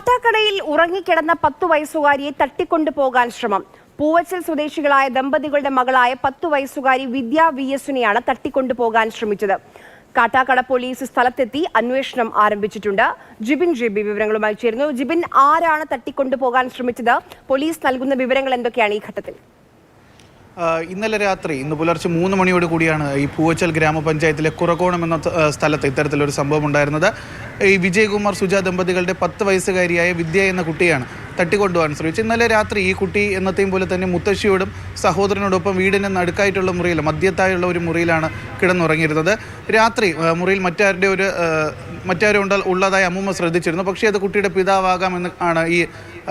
കാട്ടാക്കടയിൽ ഉറങ്ങിക്കിടന്ന പത്തു വയസ്സുകാരിയെ തട്ടിക്കൊണ്ടുപോകാൻ ശ്രമം. പൂവച്ചൽ സ്വദേശികളായ ദമ്പതികളുടെ മകളായ പത്തു വയസ്സുകാരി വിദ്യ വി എസിനെയാണ് തട്ടിക്കൊണ്ടുപോകാൻ ശ്രമിച്ചത്. കാട്ടാക്കട പോലീസ് സ്ഥലത്തെത്തി അന്വേഷണം ആരംഭിച്ചിട്ടുണ്ട്. ജിബിൻ ജിബി വിവരങ്ങളുമായി ചേരുന്നു. ജിബിൻ ആരാണ് തട്ടിക്കൊണ്ടുപോകാൻ ശ്രമിച്ചത്? പോലീസ് നൽകുന്ന വിവരങ്ങൾ എന്തൊക്കെയാണ് ഈ ഘട്ടത്തിൽ? ഇന്നലെ രാത്രി ഇന്ന് പുലർച്ചെ മൂന്ന് മണിയോട് കൂടിയാണ് ഈ പൂവച്ചൽ ഗ്രാമപഞ്ചായത്തിലെ കുറകോണം എന്ന സ്ഥലത്ത് ഇത്തരത്തിലൊരു സംഭവം ഉണ്ടായിരുന്നത്. ഈ വിജയകുമാർ സുജ ദമ്പതികളുടെ പത്ത് വയസ്സുകാരിയായ വിദ്യ എന്ന കുട്ടിയാണ് തട്ടിക്കൊണ്ടുപോകാൻ ശ്രമിച്ചു ഇന്നലെ രാത്രി ഈ കുട്ടി എന്നത്തെയും പോലെ തന്നെ മുത്തശ്ശിയോടും സഹോദരനോടൊപ്പം വീടിന് നടുക്കായിട്ടുള്ള മുറിയിൽ മദ്യത്തായുള്ള ഒരു മുറിയിലാണ് കിടന്നുറങ്ങിയിരുന്നത്. രാത്രി മുറിയിൽ മറ്റാരുടെ ഒരു മറ്റാരും ഉള്ളതായി അമ്മൂമ്മ ശ്രദ്ധിച്ചിരുന്നു. പക്ഷേ അത് കുട്ടിയുടെ പിതാവാകാമെന്ന് ആണ് ഈ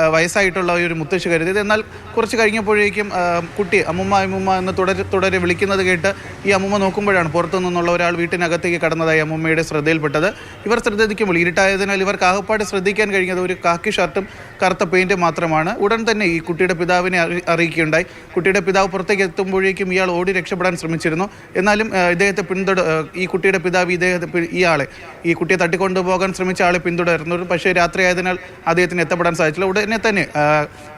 വയസ്സായിട്ടുള്ള ഒരു മുത്തശ്ശി കരുതിയത് എന്നാൽ കുറച്ച് കഴിഞ്ഞപ്പോഴേക്കും കുട്ടി അമ്മുമ്മ അമ്മുമ്മ എന്ന് തുടരെ തുടരെ വിളിക്കുന്നത് കേട്ട് ഈ അമ്മുമ്മ നോക്കുമ്പോഴാണ് പുറത്തു നിന്നുള്ള ഒരാൾ വീട്ടിനകത്തേക്ക് കടന്നതായി അമ്മുമ്മയുടെ ശ്രദ്ധയിൽപ്പെട്ടത്. ഇവർ ശ്രദ്ധിക്കുമ്പോൾ ഇരുട്ടായതിനാൽ ഇവർക്ക് ആകപ്പാട് ശ്രദ്ധിക്കാൻ കഴിഞ്ഞത് ഒരു കാക്കി ഷർട്ടും കറുത്ത പെയിന്റും മാത്രമാണ്. ഉടൻ തന്നെ ഈ കുട്ടിയുടെ പിതാവിനെ അറി- അറിയിക്കുകയുണ്ടായി. കുട്ടിയുടെ പിതാവ് പുറത്തേക്ക് എത്തുമ്പോഴേക്കും ഇയാൾ ഓടി രക്ഷപ്പെടാൻ ശ്രമിച്ചിരുന്നു. എന്നാലും ഇദ്ദേഹത്തെ പിന്തുട ഈ കുട്ടിയുടെ പിതാവ് ഇദ്ദേഹത്തെ ഇയാളെ ഈ കുട്ടിയെ തട്ടിക്കൊണ്ടുപോകാൻ ശ്രമിച്ച ആളെ പിന്തുടർന്നു പക്ഷേ രാത്രിയായതിനാൽ അദ്ദേഹത്തിന് എത്തപ്പെടാൻ സാധിച്ചില്ല. ഉടനെ തന്നെ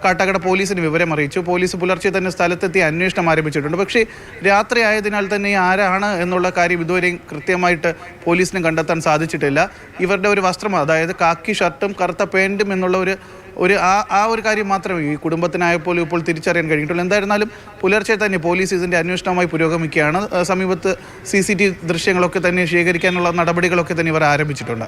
കാട്ടാക്കട പോലീസിന് വിവരം അറിയിച്ചു. പോലീസ് പുലർച്ചെ തന്നെ സ്ഥലത്തെത്തി അന്വേഷണം ആരംഭിച്ചിട്ടുണ്ട്. പക്ഷേ രാത്രി ആയതിനാൽ തന്നെ ആരാണ് എന്നുള്ള കാര്യം ഇതുവരെയും കൃത്യമായിട്ട് പോലീസിന് കണ്ടെത്താൻ സാധിച്ചിട്ടില്ല. ഇവരുടെ ഒരു വസ്ത്രം അതായത് കാക്കി ഷർട്ടും കറുത്ത പാന്റും എന്നുള്ള ഒരു ഒരു ആ ആ ഒരു കാര്യം മാത്രമേ ഈ കുടുംബത്തിനായപ്പോലും ഇപ്പോൾ തിരിച്ചറിയാൻ കഴിഞ്ഞിട്ടുള്ളൂ. എന്തായിരുന്നാലും പുലർച്ചെ തന്നെ പോലീസ് ഇതിന്റെ അന്വേഷണവുമായി പുരോഗമിക്കുകയാണ്. സമീപത്ത് സി സി ടി ദൃശ്യങ്ങളൊക്കെ തന്നെ ശേഖരിക്കാനുള്ള നടപടികളൊക്കെ തന്നെ ഇവർ ആരംഭിച്ചിട്ടുണ്ട്.